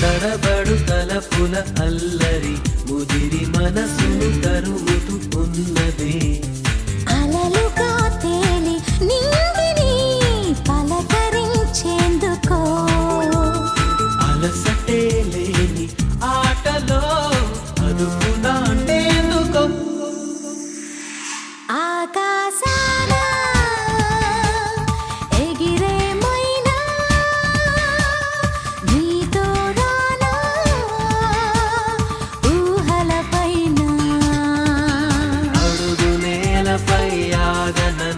తడబడు తలపుల అల్లరి ముదిరి మనసు తరుముతూ ఉన్నది. అలలుగా తేలి నింగిని పలకరించేందుకో. అలసటే లేని ఆటలో అదుపు Mother